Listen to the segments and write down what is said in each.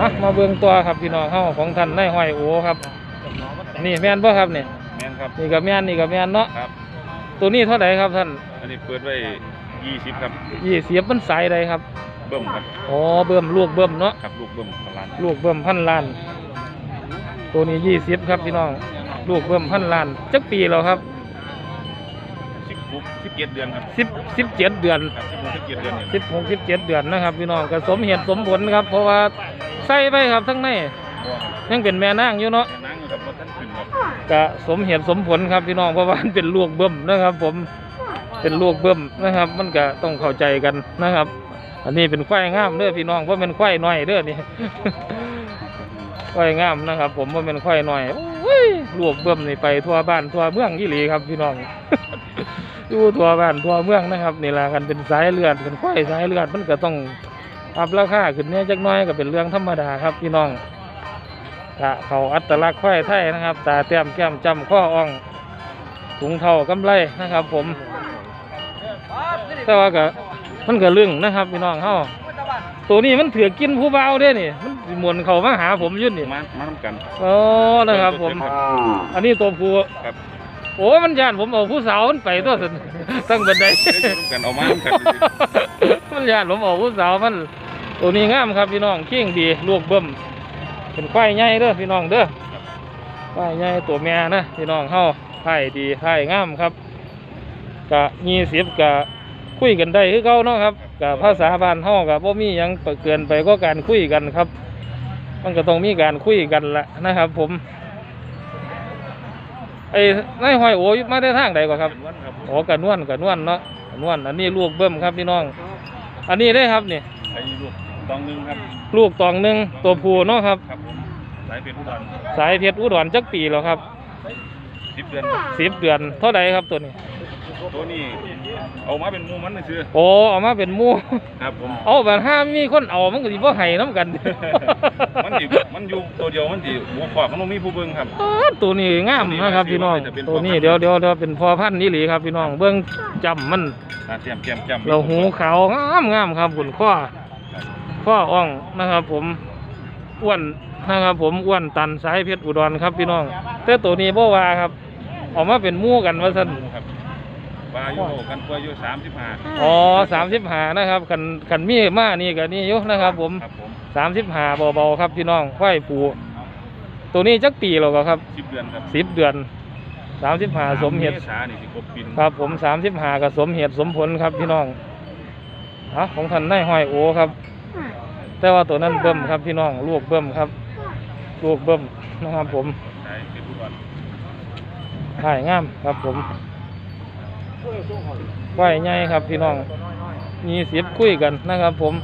อะมาเบิ่งตัวครับพี่น้องเฮาของท่านนายห้อยโอครับ นี่แม่นบ่ครับนี่แม่นครับนี่ก็แม่นนี่ก็แม่นเนาะครับ ตัวนี้เท่าไหร่ครับท่าน อันนี้เปิดไว้ยี่สิบครับยี่สิบมันสายใดครับ เบิ่มครับอ๋อเบิ่มลูกเบิ่มเนาะครับลูกเบิ่มของร้านลูกเบิ่มพันล้าน ตัวนี้ยี่สิบครับพี่น้อง ลูกเบิ่มพันล้านจักปีแล้วครับสิบหกสิบเจ็ดเดือนครับสิบสิบเจ็ดเดือนครับสิบหกสิบเจ็ดเดือนเนี่ยสิบหกสิบเจ็ดเดือนนะครับพี่น้องก็สมเหตุสมผลครับ เพราะว่า ใส่ไปครับทั้งในพ่อครับยังเป็นแม่นางอยู่เนาะแม่นางอยู่ครับรถท่านขึ้นครับก็สมเหตุสมผลครับพี่น้องเพราะว่ามันเป็นลูกเบิ่มนะครับ ผมเป็นลูกเบิ่มนะครับ มันก็ต้องเข้าใจกันนะครับ อันนี้เป็นควายงามเด้อพี่น้องเพราะเป็นควายน้อยเด้อนี่ ควายงามนะครับ ผมว่าเป็นควายน้อยโอ้ยลูกเบิ่มนี่ไปทั่วบ้านทั่วเมืองยี่หลีครับพี่น้อง อยู่ทั่วบ้านทั่วเมืองนะครับนี่แหละกันเป็นสายเลือดเป็นควายสายเลือดมันก็ต้อง อัพราคาขึ้นเนี่ยจักหน้อยก็เป็นเรื่องธรรมดาครับพี่น้องกะเขาอัตลักษณ์ควายไทยนะครับตาแต้มแก้มจำข้ออ่องถุงเท่ากำไรนะครับ ผม แต่ว่าก็มันก็ลึงนะครับพี่น้องเฮาตัวนี้มันเถือกินผู้เบาวเด้นี่ มันสิหมวนเขามาหาผมอยุ่นนี่มามาทำกันอ๋อนะครับ ผม อันนี้ตัวผู้ครับโอ้มันย่านผมเอาผู้สาวมันไปตัวสิตั้งบันไดเดี๋ยวอยู่ร่วมกันเอามาทำกันมันย่านผมเอาผู้สาวมัน ตัวนี้งามครับพี่น้องเคียงดีลูกเบิ่มเป็นควายใหญ่เด้อพี่น้องเด้อควายใหญ่ตัวแม่นะพี่น้องเฮาไผ่ดีไผ่งามครับกะยี่สิบกะคุยกันได้คือเก่าเนาะครับกะภาษาบ้านเฮากับบ่มียังเกินไปก็การคุยกันครับ มันก็ต้องมีการคุยกันละนะครับ ผมไอ้นายห้อยโอ้ยมาได้ทางใดก่อนครับเป็นวันครับโอ้กันนวลกันนวลเนาะกันนวลอันนี้ลูกเบิ่มครับพี่น้อง อันนี้ได้ครับนี่ไอ้ลูก ตองหนึงครับลูกตองหนึ่งตัวผู้เนาะครับ ครับผมสายเป็นผู้ดอนสายเพชรอุดรจักปีแล้วครับสิบเดือนครับสิบเดือนเท่าไหร่ครับตัวนี้ ตัวนี้เอามาเป็นหมูมันซื้อโอ้เอามาเป็นหมู่ครับผมเอาแบบห้ามมีคนเอามันก็สิบ่ให้น้ำกันมันอยู่มันอยู่ตัวเดียวมันสิหัวขอบมันบ่มีผู้เบิ่งครับอ้าตัวนี้งามนะครับพี่น้องตัวนี้เดี๋ยวเดี๋ยวเดี๋ยวเป็นพอพันธุ์นี่หลีครับพี่น้องเบิ่งจำมันตาเตรียมแก้มจำเราหูขาวงามงามครับขุนข้อ ข้ออ่องนะครับ ผมอ้วนนะครับผมอ้วนตันสายเพชรอุดรครับพี่น้องแต่ตัวนี้บ่ว่าครับเออกมาเป็นหมู่กันว่าซั่นครับปลาอยู่กันตัวอยู่สามสิบห้าอ๋อสามสิบหานะครับขันขันมีมานี่กับนี่อยุนะครับผมครับ ผมสามสิบหาเบาๆครับพี่น้องควายปูตัวนี้จักปีแล้วก็ครับสิบเดือนครับสิบเดือนสามสิบหาสมเหตุษานี่สิครบปีนครับผมสามสิบหากับสมเหตุสมผลครับพี่น้องอะของท่านนายห้อยโอครับ แต่ว่าตัวนั้นเบิ่มครับพี่น้องลูกเบิ่มครับลูกเบิ่มนะครับผมถ่ายงามครับผมไหวใหญ่ครับพี่น้องมีเสียบคุยกันนะครับ ผม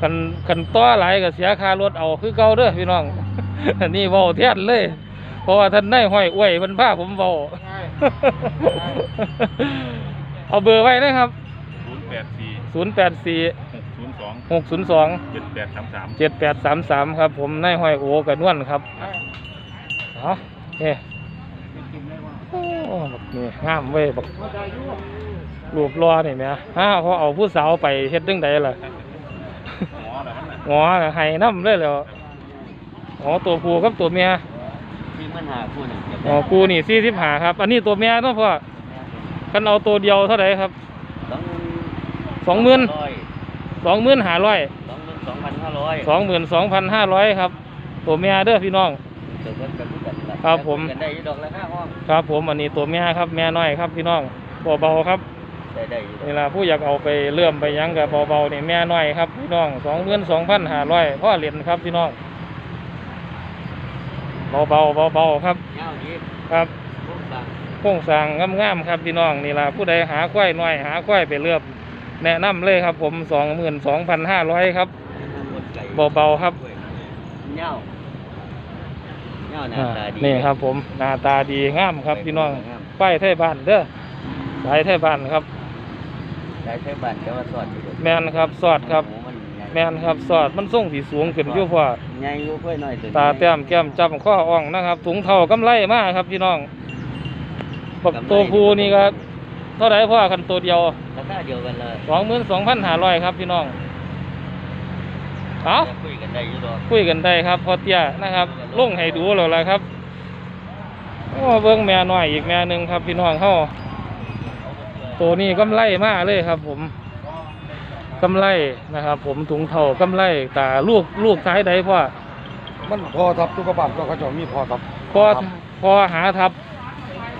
ขันขันต้อไหลกับเสียคารถเอาคือเก่าเด้อพี่น้องนี่เบาเทียนเลย เพราะว่าท่านได้ห้อยอวยมันผ้าผมเบาเอาเบอร์ไว้นะครับ 084 084 หกศูนย์สองเจ็ดแปดสามสามเจ็ดแปดสามสามครับ ผมนายห้อยโอกับนวลครับเอาเฮ้โอ้บันี่ห้ามเว้ยบักรูปรอนี่แม่ห้าพอเอาผู้สาวไปเฮ็ดเรื่องใดล่ะหงอห้น้ำเลยแล้วอ๋อตัวผู้รับตัวเมียหันกูอ๋อคู่นี่สี่สิบหาครับ อันนี้ตัวเมียเนาะพ่อกันเอาตัวเดียวเท่าไหร่ครับสองหมื่น สองหมื่นห้าร้อยสองหมื่นสองพันห้าร้อยสองหมื่นสองพันห้าร้อยครับตัวเมียเด้อพี่น้องเดี๋ยวกันกันกันละครับผมกันได้อยู่ดอกละห้าห้องครับผมอันนี้ตัวเมียครับแม่น้อยครับพี่น้องเบาๆครับได้ได้อยู่ดอกนี่ล่ะผู้อยากเอาไปเลื่อมไปหยังกับเบาๆนี่แม่น้อยครับพี่น้องสองหมื่นสองพันห้าร้อยพ่อเหรียญครับพี่น้องเบาๆเบาๆครับเงาดีครับพวกสั่งโครงสร้างงามๆครับพี่น้องนี่ล่ะผู้ใดหาควายน้อยหาควายไปเลื่อม แนะนำเลยครับ ผมสองหมื่นสองพันห้าร้อยครับหมดไก่เบาๆครับเงาเงาหน้าอ่าตาดีนี่ครับ ผมหน้าตาดีงามครับพี่น้องงามป้ายไทยบ้านเด้อสายไทยบ้านครับได้ใช้บ้านแต่ว่าสอดอยู่ดอกแมนครับสอดครับหมูมันใหญ่แมนครับสอดมันส่งสีสูงขึ้นอยู่พอใหญ่อยู่เพื่อหน่อยตาแต้มแก้มจำข้ออ่องนะครับถุงเท่ากำไรมากครับพี่น้องบักตัวภูนี่ก็ เท่าไหร่พ่อคันตัวเดียวราคาเดียวกันเลยสองหมื่นสองพันห้าร้อยครับพี่น้องเอาคุยกันได้อยู่ดอกคุยกันได้ครับพอเตี้ยนะครับลงให้ดูแล้วล่ะครับโอ้เบิ่งแม่น้อยอีกแม่หนึ่งครับพี่น้องเฮาตัวนี้กำไรมากเลยครับ ผมกำไรนะครับ ผมถุงเท่ากำไรตาลูกลูกซ้ายใดพ่อมันพอทับทุกบ้านก็เขาจะมีพอทับพอพอหาทับ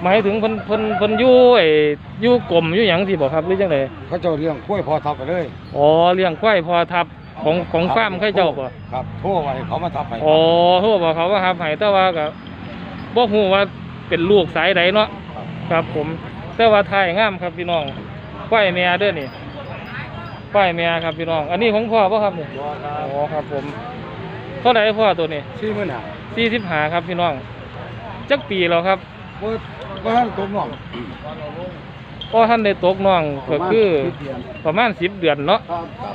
หมายถึงเพิ่นเพิ่นเพิ่นอยู่ไอ้อยู่กลมอยู่หยังสิบ่ครับหรือจังไดเขาเจ้าเลี้ยงกล้วยพอทับไปเลยอ๋อเลี้ยงควายพอทับของของฟาร์มใครเจ้าบ่ครับโทรไว้เขามาทับให้อ๋อโทรบอกเขาว่าครับให้แต่ว่าก็บ่ฮู้ว่าเป็นลูกสายใดเนาะครับครับผม แต่ว่าทายงามครับพี่น้องควายแม่เด้อนี่ควายแม่ครับพี่น้อง อันนี้ของพ่อป่ะครับนี่รอครัอ๋อครับ ผมเท่าไหร่พ่อตัวนี้สี่หมื่นห้าสี่สิบห้าครับพี่น้องจักปีแล้วครับ ว่าว่าท่านตัวน้องพ่อท่านได้ตกน้องก็คือประมาณสิบเดือนเนาะครับครับ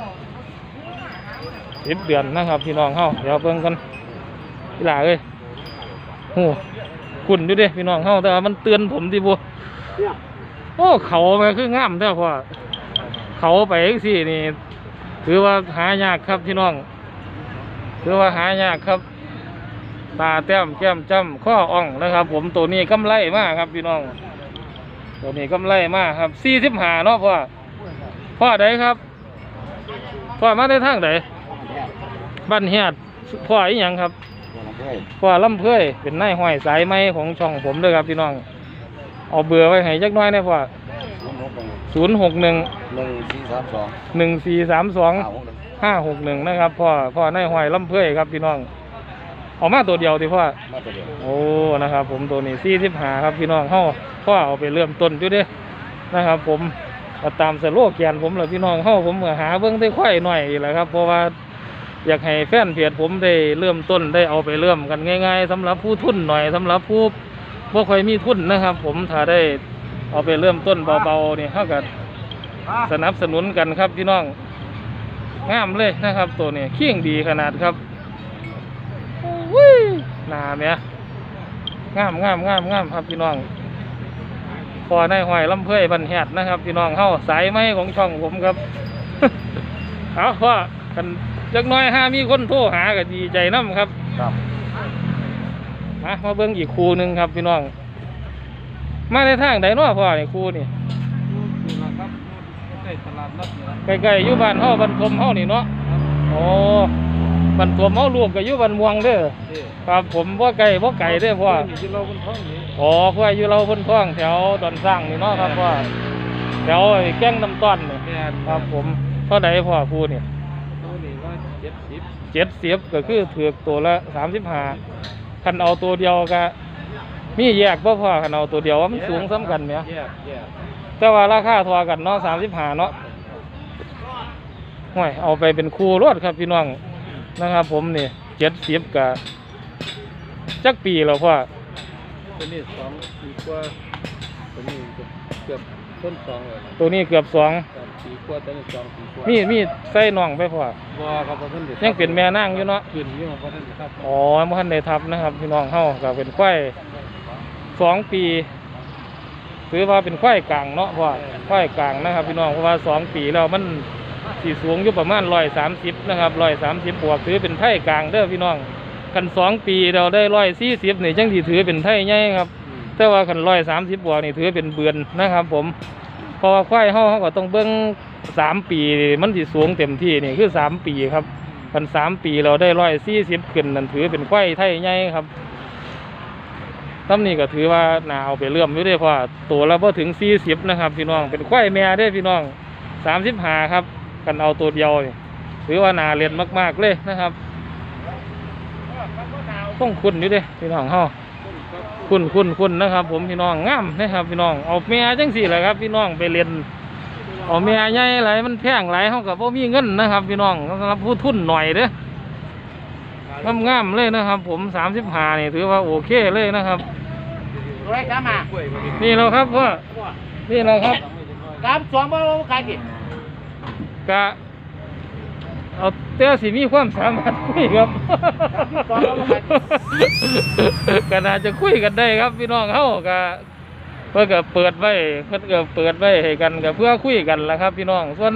สิบเดือนนะครับพี่น้องเฮาเดี๋ยวเบิ่งกันพี่หลาเอ้ยโหคุณอยู่เด้พี่น้องเฮาแต่ว่ามันเตือนผมดิบัวเนี่ยโอ้เขามันคืองามเท่าพ่อเขาไปจังซี่นี่ถือว่าหายากครับพี่น้องถือว่าหายากครับ ตาแต้มแก้มจ้ำข้ออ่องนะครับ ผมตัวนี้กำไรมากครับพี่น้อง ตัวนี้กำไรมากครับสี่สิบหาเนาะพ่อพ่อใดครับพ่อมาได้ทางใดบ้านเฮียดพ่ออีหยังครับตัวน้องเพื่อนพ่อลำเพยเป็นนายห้อยสายไม้ของช่องผมเลยครับพี่น้องเอาเบอร์ไว้ให้จักหน้อยนะพ่อน้องนกเป็นศูนย์หกหนึ่งหนึ่งสี่สามสองหนึ่งสี่สามสองห้าหกหนึ่งห้าหกหนึ่งนะครับพ่อพ่อนายห้อยลำเพยครับพี่น้อง เอามาตัวเดียวดิพ่อมาตัวเดียวโอ้นะครับ ผมตัวนี้สี่สิบหาครับพี่น้องเฮาพ่อเอาไปเริ่มต้นอยู่เด้นะครับ ผมก็ตามสโลแกนผมเลยพี่น้องเฮาผมก็หาเบิ้งได้ค่อยหน่อยแหละครับเพราะว่าอยากให้แฟนเพจผมได้เริ่มต้นได้เอาไปเริ่มกันง่าย ๆสำหรับผู้ทุนหน่อยสำหรับผู้บ่ค่อยมีทุนนะครับ ผมถ้าได้เอาไปเริ่มต้นเบาๆนี่เฮาก็สนับสนุนกันครับพี่น้องงามเลยนะครับ ตัวนี้เคียงดีขนาดครับ อุ้ยหนาเมียงามงามงามงามครับพี่น้องพอในหอยลำเพยบันแหดนะครับพี่น้องเข้าสายไม้ของช่องผมครับเอาพ่อกันจักหน้อยห้ามีคนโทรหาก็ดีใจน้ำครับครับมามาเบิ้งอีกครูหนึ่งครับพี่น้อง มาในทางใดเนาะพ่อนี่ครูนี่ใกล้ๆอยู่บ้านเฮาบ้านทมเฮานี่เนาะโอ้ บ้านทมเฮาลูกก็อยู่บ้านม่วงเด้อครับผมว่าไก่ว่าไก่เด้อพ่ออ๋อพ่ออยู่เราบนท้องแถวดอนสร้างนี่เนาะครับพ่อแถวไอ้แก้งน้ำต้อนนี่ครับผมเท่าใดพ่อพูดนี่เจ็ดสิบก็คือถือกตัวละสามสิบห้าคันเอาตัวเดียวก็มีแยกบ่พ่อคันเอาตัวเดียวว่ามันสูงซ้ำกันเนี่ยแต่ว่าราคาเทอกันเนาะสามสิบห้าเนาะห่วยเอาไปเป็นคู่รถครับพี่น้อง นะครับผมนี่เจ็ดสิบกับจักปีแล้วพ่อตัวนี้สองปีกว่าตัวนี้เกือบต้นสองเลยตัวนี้เกือบสองสามปีกว่าตัวนี้สองปีกว่ามีมีใส่น่องไปพ่อบ่ครับบ่ทันได้ยังเป็นแม่นางอยู่เนาะขึ้นอยู่บ่ทันได้ครับอ๋อบ่ทันได้ทับนะครับพี่น้องเฮาก็เป็นควายสองปีถือว่าเป็นควายกลางเนาะพ่อควายกลางนะครับ พี่น้องเพราะว่าสองปีแล้วมัน สีสูงอยู่ประมาณร้อยสามสิบนะครับร้อยสามสิบบวกถือเป็นไทยกลางเด้อพี่น้องคันสองปีเราได้ร้อยสี่สิบนี่จังที่ถือเป็นไทยใหญ่ครับ แต่ว่าคันร้อยสามสิบบวกนี่ถือเป็นเบือนนะครับ ผมเพราะว่าควายเฮาเขาก็ต้องเบิ้งสามปีมันสิสูงเต็มที่นี่คือสามปีครับคันสามปีเราได้ร้อยสี่สิบขึ้นนั่นถือเป็นควายไทยใหญ่ครับตำนี้ก็ถือว่านาเอาไปเลื่อมอยู่เด้อเพราะว่าตัวละพอถึงสี่สิบนะครับ พี่น้องเป็นควายแม่เด้อพี่น้องสามสิบห้าครับ กันเอาตัวเดียวนี่ถือว่านาเรียนมาก ๆ เลยนะครับ ต้องคุณอยู่เด้อพี่น้องเฮาคุณคุณคุณนะครับ ผมพี่น้องงามนะครับ พี่น้องเอาเมียจังสี่แหละครับ พี่น้องไปเรียนเอาเมียใหญ่ไหลายมันแพงไหลายเขากับพ่มีเงินนะครับ พี่น้องสำหรับผู้ทุนหน่อยเด้องามงามๆเลยนะครับ ผมสามสิบห้านี่ถือว่าโอเคเลยนะครับรวยครับมานี่เราครับพ่อนี่เราครับครับสองบ่ขายกี่ กะเอาเต้าสีมีความสามารถคุยครับ ก็น่าจะคุยกันได้ครับพี่น้องเขากะเพื่อก็เปิดไว้เพื่อก็เปิดไว้ให้กันก็เพื่อคุยกันแหละครับ พี่น้องส่วน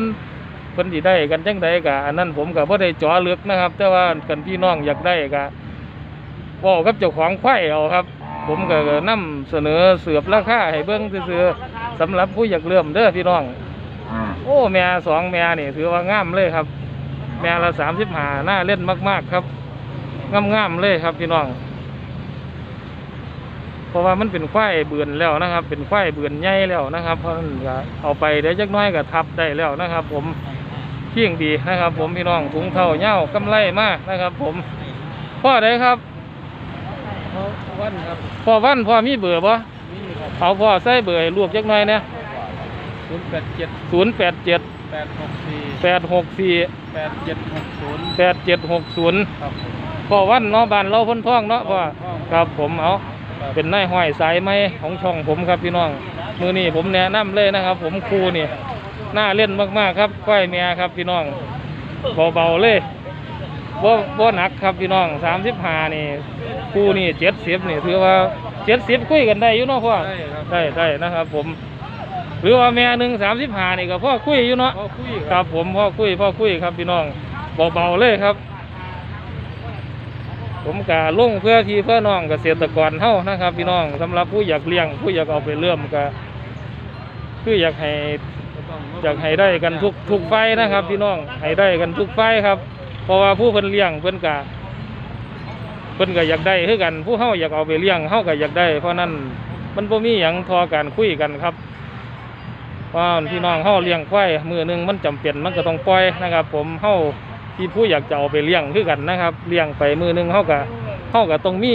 เพิ่นสิได้กันจังใดก็อันนั้นผมก็บ่ได้เจาะลึกนะครับ แต่ว่ากันพี่น้องอยากได้ก็เว้ากับเจ้าของควายเอาครับ ผมก็นำเสนอเสือบราคาให้เบิ่งซื่อๆสำหรับผู้อยากเริ่มเด้อพี่น้อง โอ้แม่สองแม่นี่ถือว่างามเลยครับ แม่ละ35น่าเล่นมากๆครับงามๆเลยครับพี่น้อง เพราะว่ามันเป็นควายเบือนแล้วนะครับ เป็นควายเบือนใหญ่แล้วนะครับ เพราะฉะนั้นก็เอาไปได้จักหน้อยก็ทับได้แล้วนะครับ ผมเที่ยงดีนะครับ ผมพี่น้องถุงเท่าเหย้ากำไรมากนะครับ ผมพ่อได้ครับเขาวันครับพ่อวันพ่อมีเบอร์บ่นี่ครับเอาพ่อใส่เบอร์ให้ลูกจักหน้อยเนี่ย ศูนย์แปดเจ็ดศูนย์แปดเจ็ดแปดหกสี่แปดหกสี่แปดเจ็ดหกศูนย์แปดเจ็ดหกศูนย์ครับผมพ่อวันเนาะบ้านเราพ้นท้องเนาะพ่อครับผมเอาครับเป็นนายห้อยสายไหมของช่องผมครับพี่น้อง มือนี้ผมแนะนำเลยนะครับ ผมครูนี่น่าเล่นมากๆครับควายเมียครับพี่น้องเบาๆเลยบ่บ่หนักครับพี่น้องสามสิบห้านี่ครูนี่เจ็ดสิบนี่ถือว่าเจ็ดสิบคุยกันได้อยู่เนาะพ่อได้ครับได้ได้นะครับผม หรือว่าแม่หนึ่งสามสิบห้านี่ก็พ่อคุยอยู่เนาะเขาคุยครับผมพ่อคุยพ่อคุยครับพี่น้องเบาๆเลยครับ ผมกะลงเพื่อที่เพื่อน้องเกษตรกรเฮานะครับ พี่น้องสำหรับผู้อยากเลี้ยง ผู้อยากเอาไปเลื่อมก็คืออยากให้อยากให้ได้กันทุกทุกไฟนะครับ พี่น้องให้ได้กันทุกไฟครับ เพราะว่าผู้เพิ่นเลี้ยงเพิ่นกะเพิ่นก็อยากได้คือกัน ผู้เฮาอยากเอาไปเลี้ยงเฮาก็อยากได้ เพราะนั้นมันบ่มีหยังทอการคุยกันครับ เพราะพี่น้องเฮาเลี้ยงควายมือหนึงมันจำเป็นมันก็ต้องปล่อยนะครับ ผมเฮาที่ผู้อยากจะเอาไปเลี้ยงคือกันนะครับเลี้ยงไปมือหนึงเฮาก็เฮาก็ต้องมี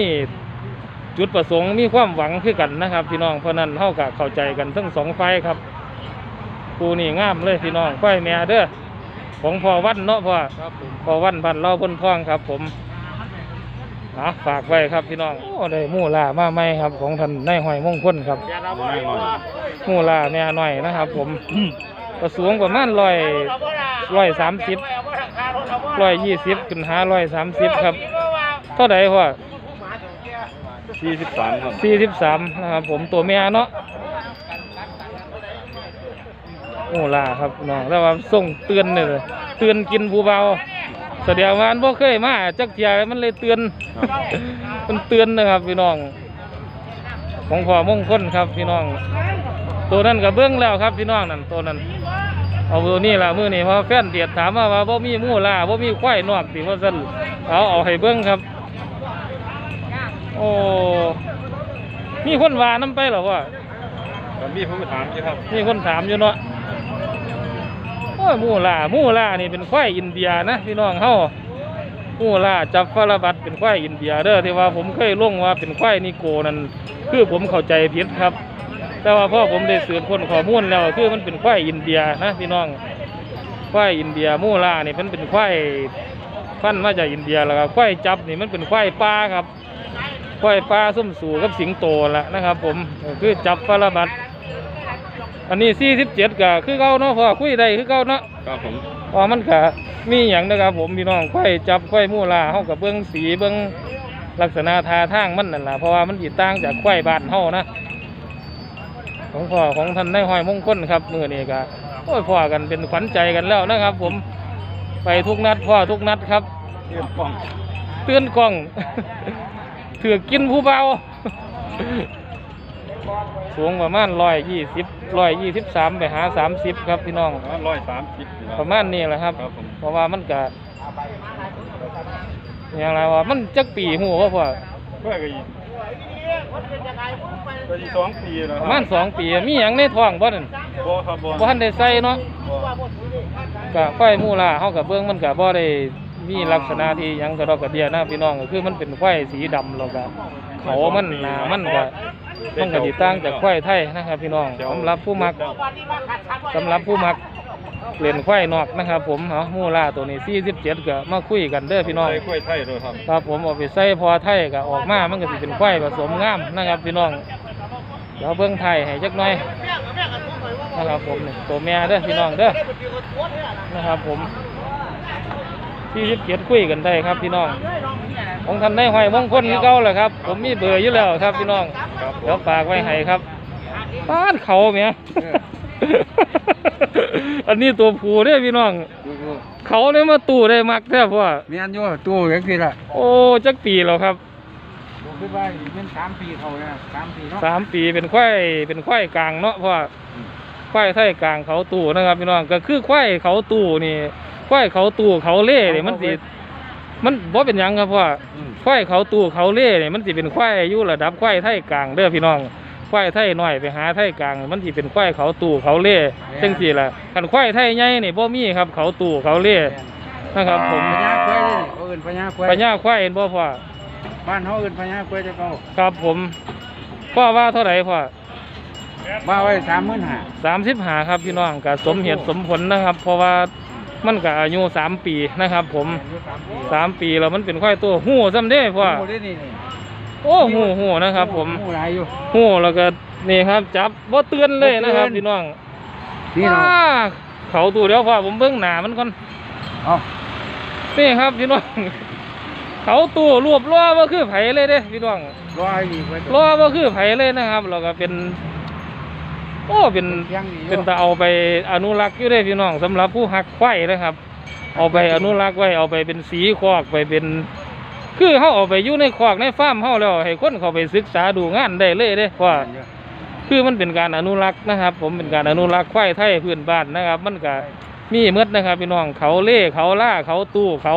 จุดประสงค์มีความหวังคือกันนะครับ พี่น้องเพราะนั้นเฮาก็เข้าใจกันทั้งสองฝ่ายครับกูนี่งามเลยพี่น้องควายแม่เด้อของพ่อวันเนาะพ่อครับผมพ่อวันพันเราพ้นท้องครับ ผม อะฝากไว้ครับพี่น้องโอ้ได้หมู่ล่ามาใหม่ครับ ของท่านนายห้อยมงคลครับหมูลาแม่หน่อยนะครับ ผม ประสูงประมาณร้อยร้อยสามสิบร้อยยี่สิบขึ้นหาร้อยสามสิบครับ เท่าไหร่พ่อสี่สิบสามครับสี่สิบสามนะครับผมตัวแม่เนาะหมูลาครับน้องแล้วว่าส่งเตือนเลยเตือนกินผู้เบา แสดงว่าอันบ่เคยมาจักเทียมันเลยเตือน มันเตือนนะครับพี่น้อง ของพ่อมงคลครับพี่น้อง ตัวนั้นก็เบื้องแล้วครับพี่น้องนั่นตัวนั้น เอาตัวนี้ล่ะมือนี้เพราะแฟนเดียดถามมาว่าบ่มีหมู่ล่าบ่มีควายนอกสิว่าซั่นเอาเอาให้เบิ่งครับ โอ้มีคนว่านํไปเหรอวะก็มีผู้ถามอยู่ครับ มีคนถามอยู่เนาะโอ้ ยมูลามูลานี่เป็นควายอินเดียนะพี่น้องเฮามูลาจับฟาราบัดเป็นควายอินเดียเด้อที่ว่าผมเคยลงว่าเป็นควายนิโกนั่นคือผมเข้าใจผิดครับ แต่ว่าพ่อผมได้สืบค้นข้อมูลแล้วคือมันเป็นควายอินเดียนะพี่น้องควายอินเดียมูลานี่มันเป็นควายพันมาจากอินเดียแล้วก็ควายจับนี่มันเป็นควายป่าครับควายป่าส้มสูกับสิงโตละนะครับ ผมคือจับฟาราบัด อันนี้47ก็คือเก่าเนาะพ่อคุยได้คือเก่าเนาะครับผมเพอมันก็มีหยังนะครับผมพี่น้องควายจับควายมูล่าเฮากับเบิ่งสีเบิ่งลักษณะท่าทางมันนั่นล่ะเพราะว่ามันสิต่างจากควายบ้านเฮานะ ของพ่อของท่านนายห้อยมงคลครับมือนี้ก็โอ้ยพ่อกันเป็นขวัญใจกันแล้วนะครับ ผมไปทุกนัดพ่อทุกนัดครับ เรียบกล้องเตือนกล้องถือกินผู้เบา สูงประมาณร้อยยี่สิบร้อยยี่สิบสามไปหาสามสิบครับพี่น้องร้อยสามสิบประมาณนี้แหละครับครับผมเพราะว่ามันก็อย่างไรว่ามันจักปีหูว่าพ่อเพื่อกี่ก็ยี่สองปีแล้วประมาณสองปีมีอย่างในท้องบ่นั่นบ่ครับบ่บ่ทันได้ใส่เนาะบ่ก็ไฟมูลาเฮากับเบื้องมันก็บ่ได้มีลักษณะที่หยังกระดอกกระเดียนะพี่น้องก็คือมันเป็นไฟสีดำแล้วก็เขามันหนามันก็ มันก็สิต่างจากไฟไทยนะครับ พี่น้องสำหรับผู้มักสำหรับผู้มักเล่นไฟนอกนะครับ ผมเอามูลาตัวนี้ 47ก็มาคุยกันเด้อพี่น้องใส่กล้วยไทยด้วยครับครับผมเอาไปใส่พอไทยก็ออกมามันก็สิเป็นไฟผสมงามนะครับ พี่น้องเดี๋ยวเบิ่งไทยให้จักหน่อยนะครับผมนี่ตัวแม่เด้อพี่น้องเด้อนะครับผม ที่ยิบเกียรคุยกันได้ครับพี่น้องของท่านได้หอยมงคลคือเก่าแหละครับ ผมมีเบอร์อยู่แล้วครับพี่น้องครับเดี๋ยวฝากไว้ให้ครับบ้านเขาเมียอันนี้ตัวผูเด้อพี่น้องดูดูเขาเลยมาตู้ได้มักแท้พ่อเมียนอยู่ตู้ยังสิล่ะโอ้จักปีแล้วครับดูคือว่าเป็นสามปีเขาเนี่ยสามปีเนาะสามปีเป็นควายเป็นควายกลางเนาะพ่อควายไทยกลางเขาตู้นะครับพี่น้องก็คือควายเขาตู้นี่ ควายเขาตู้เขาเล่เนี่ยมันสิมันบ่เป็นหยังครับพ่ออืม ควายเขาตู้เขาเล่เนี่ยมันสิเป็นควายอยู่ระดับควายไทยกลางเด้อพี่น้องควายไทยน้อยไปหาไทยกลาง มันสิเป็นควายเขาตู้เขาเล่จังสี่ล่ะคันควายไทยใหญ่นี่บ่มีครับ เขาตู้เขาเล่นะครับ ผมพญาควายนี่เขาเอิ้นพญาควายปัญญาควายเห็นบ่พ่อ บ้านเขาเอิ้นพญาควายจะเขาครับผมพ่อว่าเท่าไหร่พ่อว่าไว้สามหมื่นห้าสามสิบหาครับพี่น้องก็สมเหตุสมผลนะครับ เพราะว่า มันก็อายุสามปีนะครับ ผมสามปีแล้วมันเป็นควายตัวหู้ซ้ำเด้พ่อโอ้ได้นี่นี่โอ้หู้หู้นะครับ ผมโอ้หลายอยู่หู้แล้วก็นี่ครับ จับบ่เตือนเลยนะครับบ่เตือนพี่น้องนี่เนาะว้าเขาตัวเดียวพ่อผมเบิ่งหน้ามันก่อนเอ๋อนี่ครับพี่น้องเขาตัวรวบล้อบ่คือไผเลยเด้พี่น้องรอให้ดีไว้ล้อบ่คือไผเลยนะครับแล้วก็เป็น โอ้เป็นยังดีอยู่เป็นตาเอาไปอนุรักษ์อยู่ได้พี่น้องสำหรับผู้หักควายนะครับ เอาไปอนุรักษ์ไว้เอาไปเป็นสีคอกไปเป็น คือเขาเอาไปอยู่ในคอกในฟาร์มเขาแล้วให้คนเขาไปศึกษาดูงานได้เลยเด้เพราะว่า คือมันเป็นการอนุรักษ์นะครับ ผมเป็นการอนุรักษ์ควายไทยพื้นบ้านนะครับ มันก็มีหมดนะครับพี่น้องเขาเล่เขาล่าเขาตู้เขา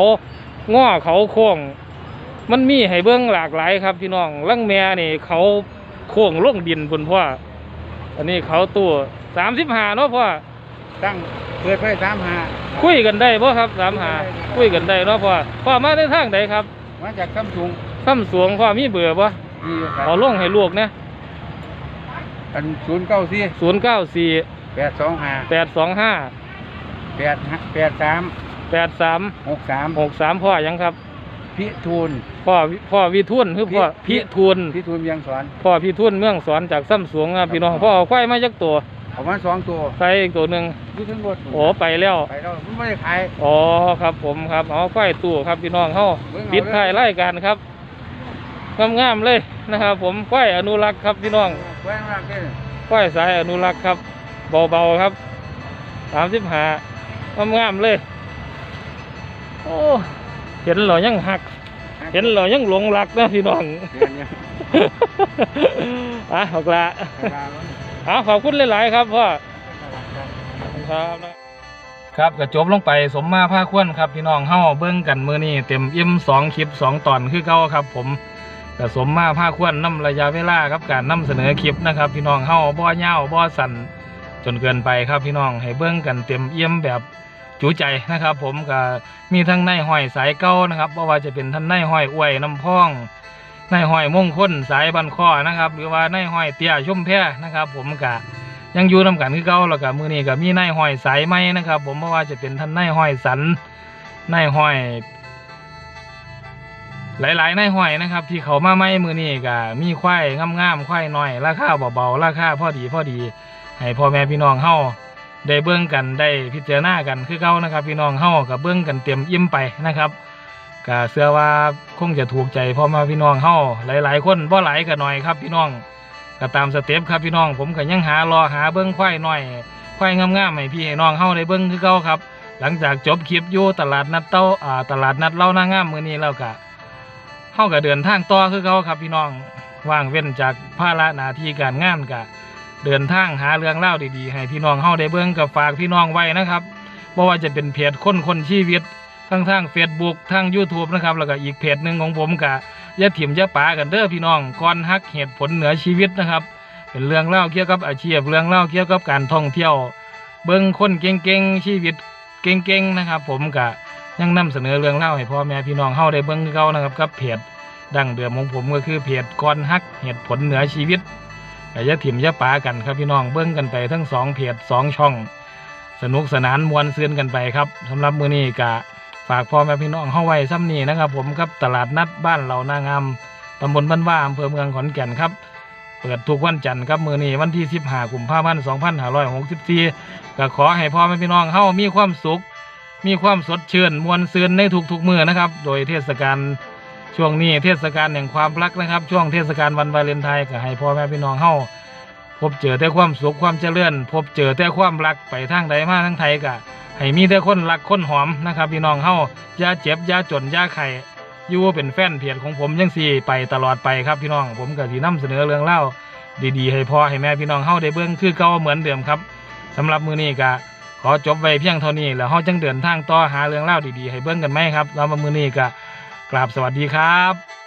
ง้อเขาโค้งมันมีให้เบิ้งหลากหลายครับพี่น้องลังแม่นี่เขาโค้งล่งดินพุ่นพ่อ อันนี้เขาตู้สามสิบห้าเนาะพ่อตั้งเปิดไฟสามห้าคุยกันได้บ่ครับสามหาคุยกันได้เนาะพ่อพ่อมาในทางใดครับ มาจากซัมซุงคำสวงพ่อมีเบื่อบ่ดีอยู่ครัขอลงให้ลูกนะอันศูนย์เก้าสี่ศูนย์เก้าสี่แปดสองห้าแปดสองห้าแปดแปดสามแปดสามหกสามหกสามพ่อยังครับ พิทูล พ่อพ่อวิทุนคือพ่อพิพิทุนพิทูลเมียงสอนพ่อพิทุนเมืองสอนจากซ้ำสวงครับพี่น้องพ่อเอาควายมาจักตัวเอามาสองตัวใส่อีกตัวหนึ่งอยู่ทั้งรถโอ้ไปแล้วไปแล้วมันไม่ได้ขายอ๋อครับผมครับเอาควายตู้ครับพี่น้องเฮาเบิ่งเอาปิดท้ายรายการครับงามๆเลยนะครับ ผมควายอนุรักษ์ครับพี่น้องแว้งมากเลยควายสายอนุรักษ์ครับ เบาๆครับสามสิบหางามๆเลย โอ้เห็นเหรอยังหัก เห็นเหรอยังหลงรักนะพี่น้องเดือนเนี่ยอะขอบละเวลามันอะขอบคุณหลาย ๆ ครับพ่อครับครับก็จบลงไปสมมาผ้าควนครับพี่น้องเฮาเบิ้งกันมือนี้เต็มอิ่มสองคลิปสองตอนคือเก่าครับ ผมก็สมมาผ้าควนนํระยะเวลาครับการนํเสนอคลิปนะครับ พี่น้องเฮาบ่ยาวบ่สั่นจนเกินไปครับพี่น้องให้เบิ้งกันเต็มเอี่ยมแบบ จูใจนะครับ ผมก็มีทั้งในห้อยสายเก้านะครับบ่ว่าจะเป็นท่านในห้อยอวยน้ำพองในห้อยมงคลสายบันคอนะครับ หรือว่าในห้อยเตี้ยชุ่มแพนะครับ ผมกะยังอยู่นำกันคือเก่าแล้วก็มือนี้ก็มีในห้อยสายไหมนะครับ ผมเพราะว่าจะเป็นท่านในห้อยสันในห้อยหลายๆในห้อยนะครับ ที่เขามาไม่มือนี้ก็มีควายงามๆควายน้อย ราคาเบาๆราคาพอดีพอดี ให้พ่อแม่พี่น้องเฮา ได้เบิ่งกันได้พิจารณากันคือเก่านะครับ พี่น้องเฮากับเบิ่งกันเต็มอิ่มไปนะครับก็เชื่อว่าคงจะถูกใจพ่อมาพี่น้องเฮาหลาย ๆ คนบ่หลายก็หน่อยครับ พี่น้องก็ตามสเต็ปครับพี่น้อง ผมก็ยังหารอหาเบิ้องควายน้อยควายงามๆให้พี่ให้น้องเฮาได้เบิ้องคือเก่าครับ หลังจากจบคลิปอยู่ตลาดนัดเต้าอ่าตลาดนัดเล่านางงามมื้อนี้แล้วก็เฮาก็เดินทางต่อคือเก่าครับพี่น้องว่างเว้นจากภาระหน้าที่การงานก็ เดินทางหาเรื่องเล่าดีๆ ให้พี่น้องเฮาได้เบิ้งกับฝากพี่น้องไว้นะครับบ่ว่าจะเป็นเพจคนคนชีวิตทั้งทาง Facebook ทาง YouTube นะครับแล้วก็อีกเพจหนึ่งของผมกะอย่าถิ่มย่าป๋ากันเด้อพี่น้องก่อนฮักเหตุผลเหนือชีวิตนะครับ เป็นเรื่องเล่าเกี่ยวกับอาชีพเรื่องเล่าเกี่ยวกับการท่องเที่ยว เบิ่งคนเก่งๆชีวิตเก่งๆนะครับ ผมกะยังนำเสนอเรื่องเล่าให้พ่อแม่พี่น้องเฮาได้เบิ่งเก่านะครับกับเพจดังเดิมของผมก็คือเพจก่อนฮักเหตุผลเหนือชีวิต อย่าถิ่มอย่าป๋ากันครับพี่น้องเบิ่งกันไปทั้งสองเพจสองช่อง สนุกสนานมวนเซือนกันไปครับสำหรับมือนี้กะฝากพ่อแม่พี่น้องเข้าไว้ซ้ำนี้นะครับผมครับตลาดนัดบ้านเหล่านางามตำบลบ้านว่าอำเภอเมืองขอนแก่นครับ เปิดทุกวันจันทร์ครับมือนี้วันที่15กุมภาพันธ์2564ก็ขอให้พ่อแม่พี่น้องเข้ามีความสุข มีความสดชื่นมวลซืนในทุกๆมือนะครับ โดยเทศกาล ช่วงนี้เทศกาลแห่งความรักนะครับ ช่วงเทศกาลวันวาเลนไทน์ก็ให้พ่อแม่พี่น้องเข้าพบเจอแต่ความสุขความเจริญพบเจอแต่ความรักไปทางใดมาทางไทยกะให้มีแต่คนรักคนหอมนะครับ พี่น้องเฮาอย่าเจ็บอย่าจนอย่าไข่อยู่เป็นแฟนเพจของผมยังสี่ไปตลอดไปครับพี่น้องผมก็สินำเสนอเรื่องเล่าดีๆ ให้พ่อให้แม่พี่น้องเฮาได้เบิ่งคือเก่าเหมือนเดิมครับสำหรับมื้อนี้ก็ขอจบไว้เพียงเท่านี้แล้วเฮาจังเดินทางต่อหาเรื่องเล่าดีๆ ให้เบิ่งกันไหมครับแล้วมือนี้ก็ กราบสวัสดีครับ